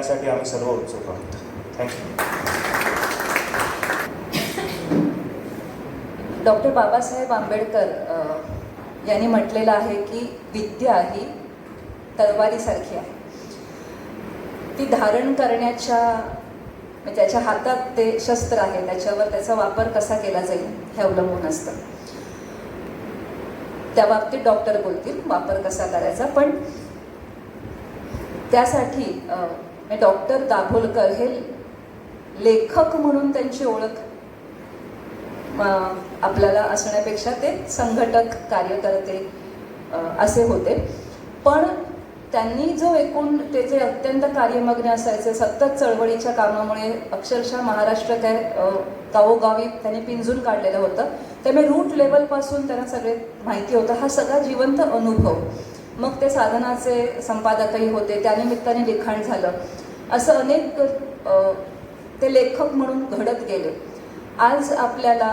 ऐकण्यासाठी आम्ही सर्व उत्सुक आहोत. थँक्यू डॉक्टर बाबासाहेब आंबेडकर यांनी म्हटलेलं आहे की विद्या ही तलवारीसारखी आहे. ती धारण करण्याच्या म्हणजे त्याच्या हातात ते शस्त्र आहे त्याच्यावर त्याचा वापर कसा केला जाईल हे अवलंबून असतं. त्या बाबतीत डॉक्टर बोलतील वापर कसा करायचा पण त्यासाठी डॉक्टर दाभोलकर हे लेखक म्हणून त्यांची ओळख आपल्याला असण्यापेक्षा ते संघटक कार्यकर्ते असे होते. पण त्यांनी जो एकूण ते जे अत्यंत कार्यमग्न असायचे सतत चळवळीच्या कामामुळे अक्षरशः महाराष्ट्र काय गावोगावी त्यांनी पिंजून काढलेलं होतं. त्यामुळे रूट लेवलपासून त्यांना सगळे माहिती होतं. हा सगळा जिवंत अनुभव. मग ते साधनाचे संपादकही होते त्यानिमित्ताने लिखाण झालं. असं अनेक ते लेखक म्हणून घडत गेले. आज आपल्याला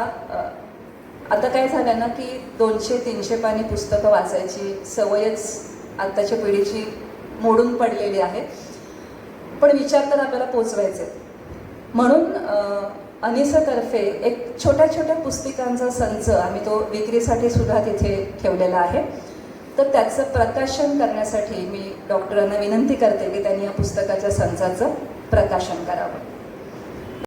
आता काय झालं ना की दोनशे तीनशे पानी पुस्तकं वाचायची सवयच आत्ताच्या पिढीची मोडून पडलेली आहे. पण विचार तर आपल्याला पोचवायचे म्हणून अ, अनिसातर्फे एक छोट्या छोट्या पुस्तिकांचा संच आम्ही तो विक्रीसाठी सुद्धा तिथे ठेवलेला आहे. तर त्याचं प्रकाशन करण्यासाठी मी डॉक्टरांना विनंती करते की त्यांनी या पुस्तकाच्या संचाचं प्रकाशन करावं.